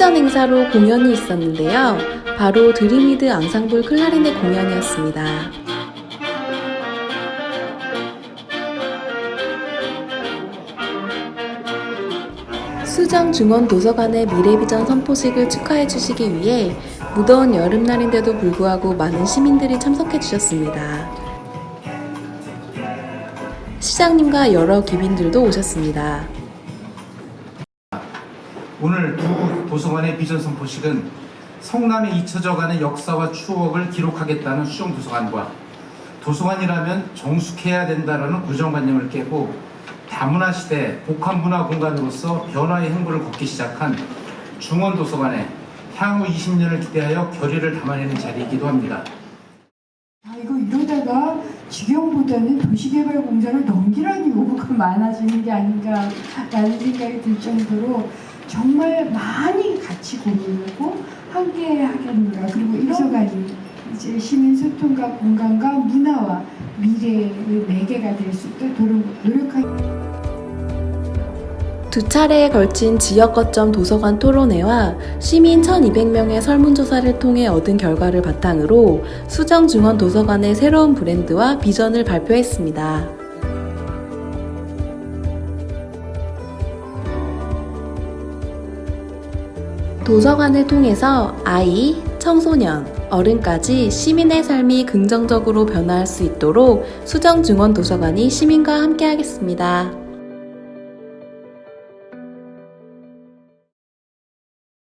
축전 행사로 공연이 있었는데요. 바로 드림이드 앙상블 클라리넷 공연이었습니다. 수정 중원 도서관의 미래비전 선포식을 축하해 주시기 위해 무더운 여름날인데도 불구하고 많은 시민들이 참석해 주셨습니다. 시장님과 여러 귀빈들도 오셨습니다. 오늘 두 도서관의 비전 선포식은 성남에 잊혀져가는 역사와 추억을 기록하겠다는 수정 도서관과 도서관이라면 정숙해야 된다라는 고정관념을 깨고 다문화 시대 복합 문화 공간으로서 변화의 행보를 걷기 시작한 중원 도서관의 향후 20년을 기대하여 결의를 담아내는 자리이기도 합니다. 아, 이거 이러다가 직영보다는 도시개발 공사를 넘기라는 요구가 많아지는 게 아닌가라는 생각이 들 정도로 정말 많이 같이 고민하고 함께 하겠노라. 그리고 이서간이 이제 시민 소통과 공간과 문화와 미래의 매개가 될 수 있도록 노력하 두 차례에 걸친 지역 거점 도서관 토론회와 시민 1200명의 설문조사를 통해 얻은 결과를 바탕으로 수정 중원 도서관의 새로운 브랜드와 비전을 발표했습니다. 도서관을 통해서 아이, 청소년, 어른까지 시민의 삶이 긍정적으로 변화할 수 있도록 수정 중원 도서관이 시민과 함께하겠습니다.